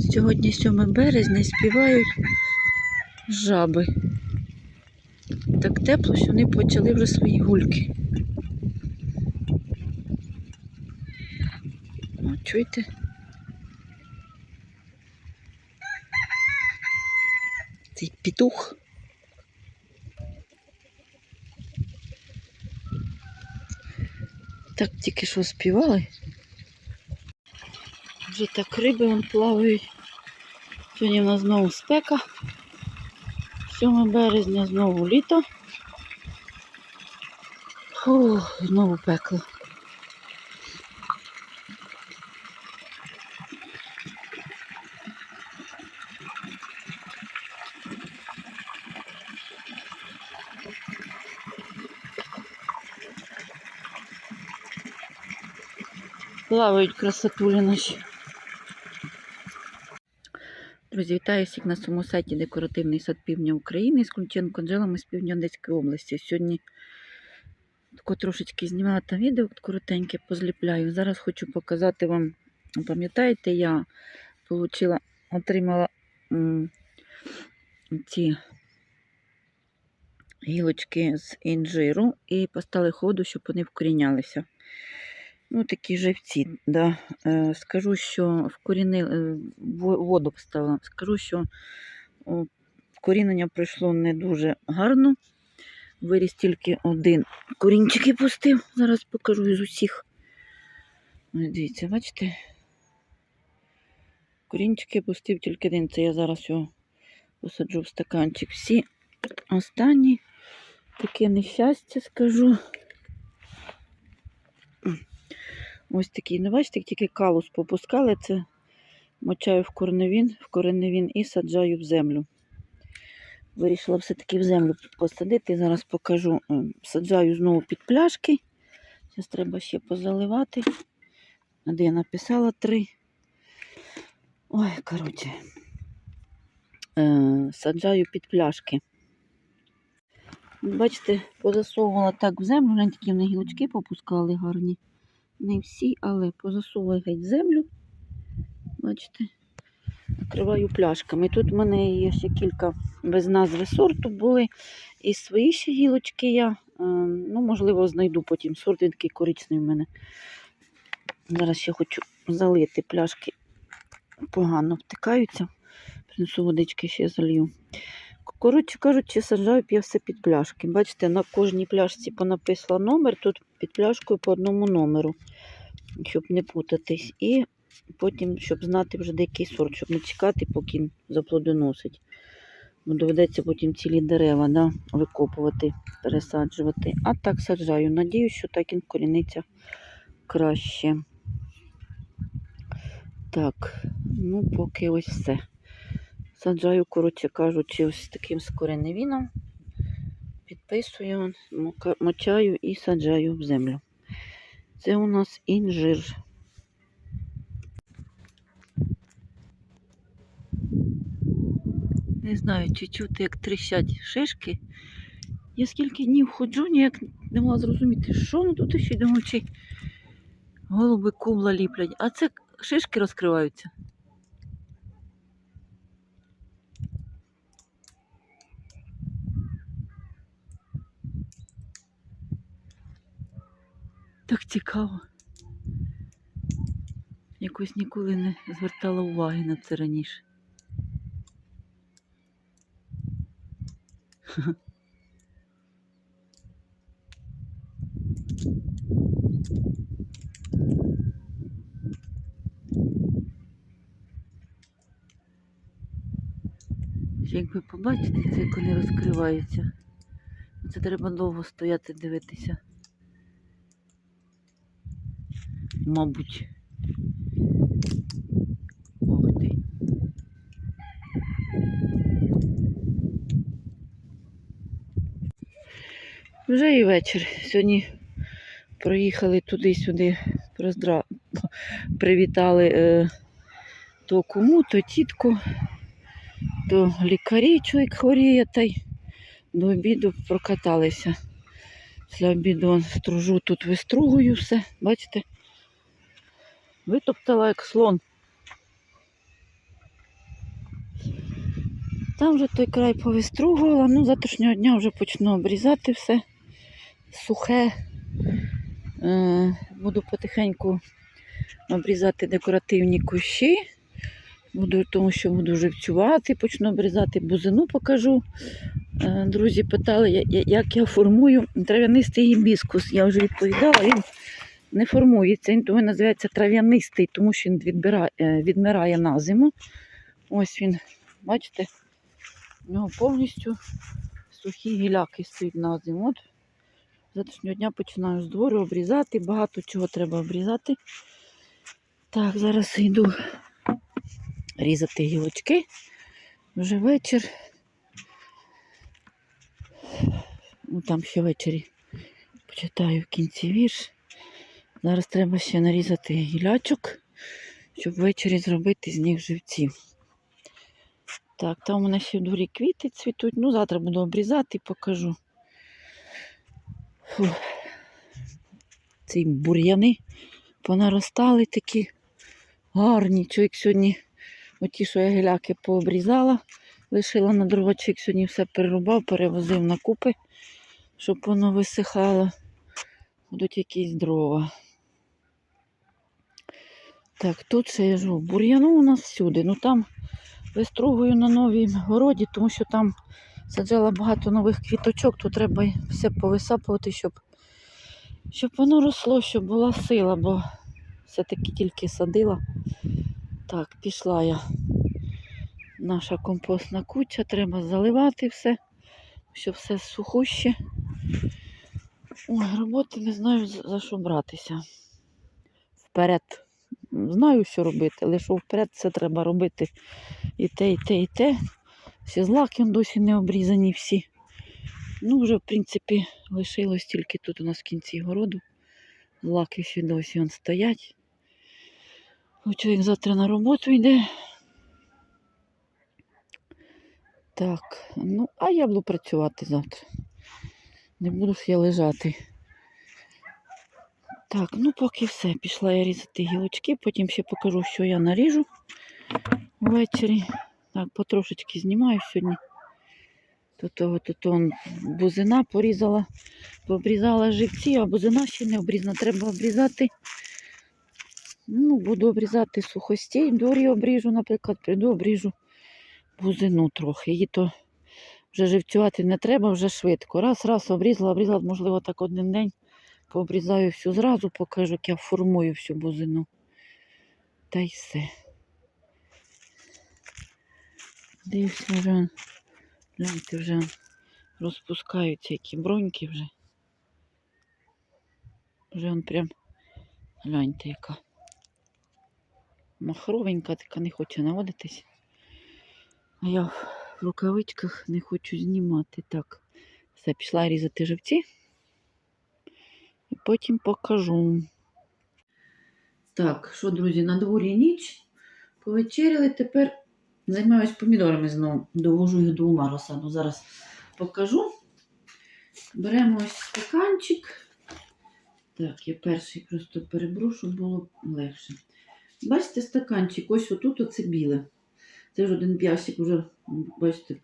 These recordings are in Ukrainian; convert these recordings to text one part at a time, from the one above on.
Сьогодні 7 березня співають жаби. Так тепло, що вони почали вже свої гульки. О, чуєте? Цей петух. Так тільки що співали. Вже так риби вон плавають. Сьогодні в нас знову спека. 7 березня знову літо. Фу, знову пекло. Плавають красотулі наші. Друзі, вітаю на своєму сайті Декоративний сад півдня України з Ключенко Анджелами з півдня Одеської області. Сьогодні тако трошечки знімала там відео коротеньке, позліпляю. Зараз хочу показати вам, пам'ятаєте, я получила, отримала м, ці гілочки з інжиру і поставили ходу, щоб вони вкорінялися. Ну, такі живці, да. Е, скажу, що вкорінили, воду поставила. Скажу, що вкорінення пройшло не дуже гарно. Виріс тільки один корінчик і пустив. Зараз покажу із усіх. Дивіться, бачите? Корінчики пустив тільки один. Це я зараз його посаджу в стаканчик. Всі останні таке нещастя скажу. Ось такий, ну бачите, тільки калус попускали, це мочаю в корневін, в кореневін і саджаю в землю. Вирішила все-таки в землю посадити. Зараз покажу. Е, Саджаю знову під пляшки. Зараз треба ще позаливати. Де я написала три. Ой, коротше. Е, Саджаю під пляшки. Бачите, позасовувала так в землю, такі вони гілочки попускали гарні. Не всі, але позасовую геть землю. Бачите, накриваю пляшками. Тут в мене є ще кілька без назви сорту були. І свої ще гілочки я, е, ну, можливо, знайду потім. Сорт він такий коричневий в мене. Зараз ще хочу залити пляшки. Погано втикаються. Принесу водички ще залью. Коротше кажучи, саджаю я все під пляшки. Бачите, на кожній пляшці понаписала номер, тут під пляшкою по одному номеру, щоб не путатись. І потім, щоб знати вже деякий сорт, щоб не чекати, поки він заплодоносить. Бо доведеться потім цілі дерева да, викопувати, пересаджувати. А так саджаю. Надіюсь, що так він коріниться краще. Так, ну поки ось все. Саджаю, коротше кажучи, ось таким скореневіном. Підписую, мочаю і саджаю в землю. Це у нас інжир. Не знаю, чи чути, як тріщать шишки. Я скільки днів ходжу, ніяк не могла зрозуміти, що воно тут ще думаю, чи голуби кубла ліплять. А це шишки розкриваються. Так цікаво. Якось ніколи не звертала уваги на це раніше. Якби побачити, це як вони розкриваються. Це треба довго стояти дивитися. Мабуть. Ох ти. Вже і вечір. Сьогодні проїхали туди-сюди, роздра... привітали е, то кому, то тітку, то лікарі чоловік хворіє, та й до обіду прокаталися. Після обіду стружу тут вистругую все, бачите? Витоптала як слон. Там вже той край повистругувала. Ну, завтрашнього дня вже почну обрізати все сухе. Е, буду потихеньку обрізати декоративні кущі. Буду, тому що буду живцювати, почну обрізати бузину, покажу. Е, Друзі питали, як я формую трав'янистий гібіскус. Я вже відповідала, він не формується, він тому називається трав'янистий, тому що він е, відмирає на зиму. Ось він, бачите, у нього повністю сухі гіляки стоять на зиму. От завтрашнього дня починаю з двору обрізати, багато чого треба обрізати. Так, зараз йду різати гілочки. Вже вечір. Ну, там ще ввечері почитаю в кінці вірш. Зараз треба ще нарізати гілячок, щоб ввечері зробити з них живців. Так, там у мене ще в дворі квіти цвітуть. Ну, завтра буду обрізати і покажу. Фу. Ці бур'яни понаростали такі гарні. Чоловік сьогодні, оті, що я гіляки пообрізала, лишила на дровочик, сьогодні все перерубав, перевозив на купи, щоб воно висихало. Будуть якісь дрова. Так, тут ще. Бур'яну у нас всюди. Ну там вистругую на новій городі, тому що там саджала багато нових квіточок, то треба все повисапувати, щоб, щоб воно росло, щоб була сила, бо все-таки тільки садила. Так, пішла я. Наша компостна куча, треба заливати все, щоб все сухуще. Ой, роботи не знаю за що братися. Вперед. Знаю, що робити, але що вперед це треба робити і те, і те, і те. Ще злаки досі не обрізані всі. Ну, вже, в принципі, лишилось тільки тут у нас в кінці городу. Злаки ще досі он стоять. Бо Чоловік завтра на роботу йде. Так, ну, а я буду працювати завтра. Не буду ж я лежати. Так, ну поки все. Пішла я різати гілочки, потім ще покажу, що я наріжу ввечері. Так, потрошечки знімаю сьогодні. Тут тут он бузина порізала, пообрізала живці, а бузина ще не обрізана. Треба обрізати. Ну, буду обрізати сухостій, дорі обріжу, наприклад, прийду, обріжу бузину трохи. Її то вже живцювати не треба, вже швидко. Раз, раз обрізала, обрізала, можливо, так один день. Пообрізаю всю зразу, покажу, як я формую всю бузину. Та й все. Дивіться, вже, гляньте, вже розпускаються які броньки вже. Вже он прям, гляньте, яка махровенька, така не хоче наводитись. А я в рукавичках не хочу знімати. Так, все, пішла різати живці. Потім покажу. Так, що, друзі, на дворі ніч. Повечеряли. Тепер займаюся помідорами знову. Довожу їх до ума розсаду. Зараз покажу. Беремо ось стаканчик. Так, я перший просто переберу, щоб було легше. Бачите, стаканчик, ось отут оце біле. Це ж один п'ясик вже, бачите,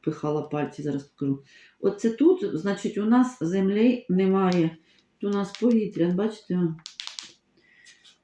пихала пальці, зараз покажу. Оце тут, значить, у нас землі немає. У нас повітря, бачите?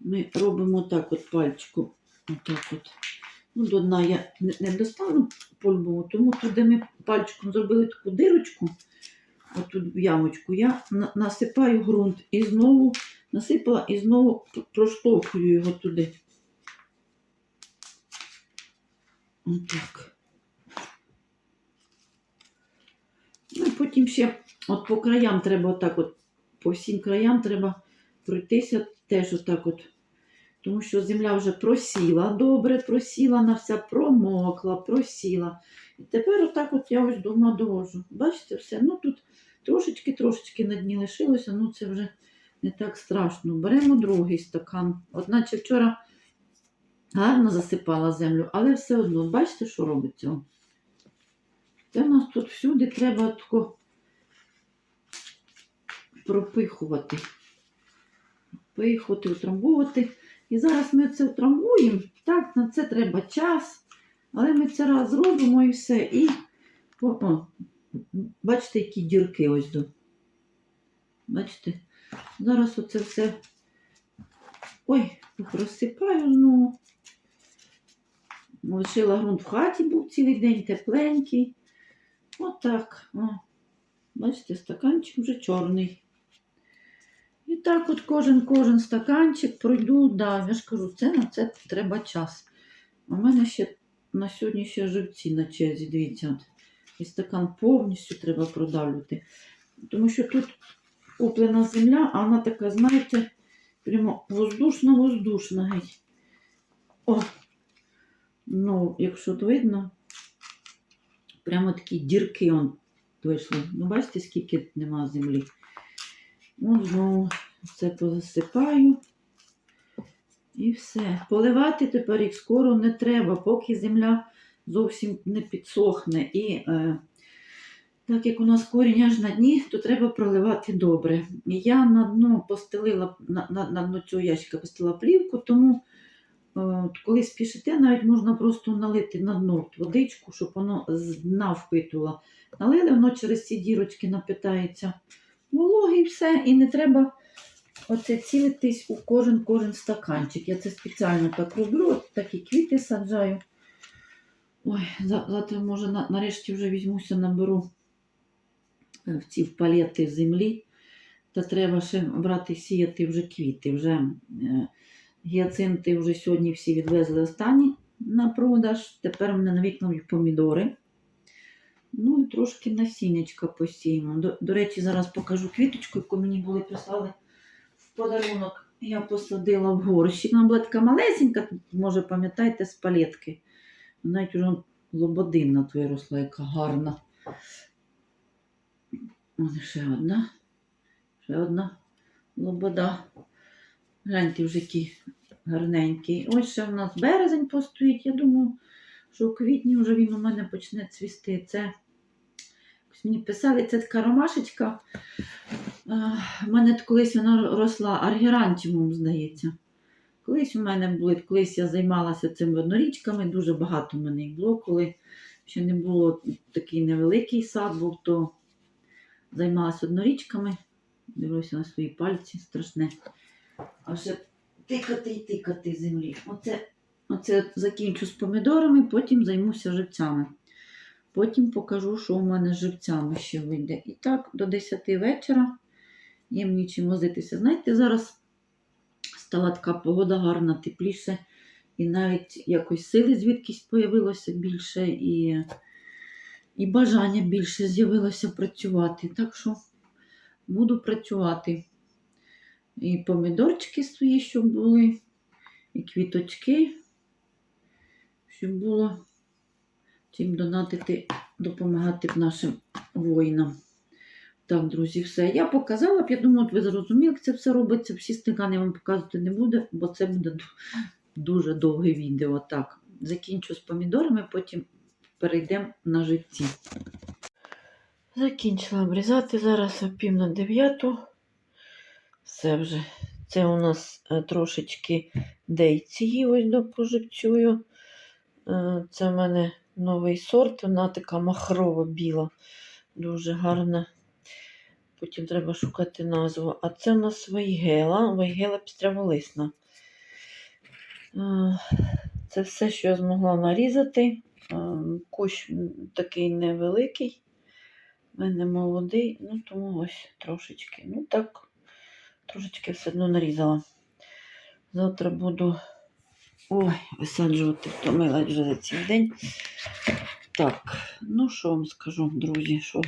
Ми робимо так от пальчику. Отак от. Ну, до дна я не, достану польбу, тому тут, де ми пальчиком зробили таку дирочку, отут в ямочку, я насипаю ґрунт і знову насипала і знову проштовхую його туди. Отак. Ну і потім ще от по краям треба отак от, по всім краям треба пройтися теж отак от. Тому що земля вже просіла, добре просіла, на вся промокла, просіла. І тепер отак от я ось дома довожу. Бачите, все. Ну тут трошечки-трошечки на дні лишилося, ну це вже не так страшно. Беремо другий стакан. От наче вчора гарно засипала землю, але все одно, бачите, що робиться? Це в нас тут всюди треба тако пропихувати. Пропихувати, утрамбовувати. І зараз ми це утрамбуємо. Так, на це треба час. Але ми це раз зробимо і все. І о, о, бачите, які дірки ось до. Бачите? Зараз оце все. Ой, розсипаю знову. Лишила ґрунт в хаті, був цілий день тепленький. Отак. О. Бачите, стаканчик вже чорний. І так от кожен кожен стаканчик пройду, да, я ж кажу, це на це треба час. У мене ще на сьогодні ще живці на черзі, дивіться. І стакан повністю треба продавлювати. Тому що тут куплена земля, а вона така, знаєте, прямо воздушна-воздушна геть. О! Ну, якщо от видно, прямо такі дірки он вийшли. Ну, бачите, скільки нема землі. Знову це позасипаю. І все. Поливати тепер їх скоро не треба, поки земля зовсім не підсохне. І е, так як у нас корінь аж на дні, то треба проливати добре. Я на дно постелила, на, на, на дно цього ящика постелила плівку, тому е, коли спішите, навіть можна просто налити на дно водичку, щоб воно з дна впитувало. Налили, воно через ці дірочки напитається вологи і все. І не треба оце цілитись у кожен кожен стаканчик. Я це спеціально так роблю, такі квіти саджаю. Ой, завтра, може, на, нарешті вже візьмуся, наберу е, в ці палети землі. Та треба ще брати сіяти вже квіти. Вже е, гіацинти вже сьогодні всі відвезли останні на продаж. Тепер в мене на вікна помідори. Ну і трошки насіннячка посіємо. До, до речі, зараз покажу квіточку, яку мені були прислали в подарунок. Я посадила в горщик. Вона була така малесенька, може, пам'ятаєте, з палетки. Навіть уже лободинна виросла, яка гарна. Ось ще одна. Ще одна лобода. Гляньте вже які гарненький. Ось ще в нас березень постоїть. Я думаю, що у квітні вже він у мене почне цвісти. Це якось мені писали, це така ромашечка. У мене колись вона росла аргерантімум, здається. Колись у мене були, колись я займалася цими однорічками, дуже багато в мене їх було, коли ще не було такий невеликий сад, був, то займалася однорічками. Дивлюся на свої пальці, страшне. А ще тикати і тикати землі. Оце, оце закінчу з помідорами, потім займуся живцями. Потім покажу, що у мене з живцями ще вийде. І так, до 10 вечора їм нічим возитися. Знаєте, зараз стала така погода гарна, тепліше, і навіть якось сили звідкись появилося більше, і, і бажання більше з'явилося працювати. Так що буду працювати. І помідорчики свої, щоб були, і квіточки, щоб було чим донатити, допомагати нашим воїнам. Так, друзі, все. Я показала б, я думаю, от ви зрозуміли, як це все робиться. Всі стикани вам показувати не буде, бо це буде дуже довге відео. Так, закінчу з помідорами, потім перейдемо на живці. Закінчила обрізати зараз о пів на дев'яту. Все вже. Це у нас е, трошечки дейції, ось допоживцюю. Е, Це в мене новий сорт, вона така махрова біла, дуже гарна. Потім треба шукати назву. А це у нас вайгела, вайгела пістряволисна. Е, Це все, що я змогла нарізати. Е, Кущ такий невеликий. У мене молодий, ну тому ось трошечки. Ну так, трошечки все одно нарізала. Завтра буду ой, висаджувати, втомила вже за цей день. Так, ну що вам скажу, друзі, що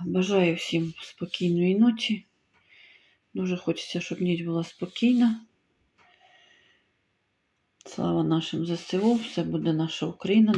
бажаю всім спокійної ночі. Дуже хочеться, щоб ніч була спокійна. Слава нашим ЗСУ, все буде наша Україна.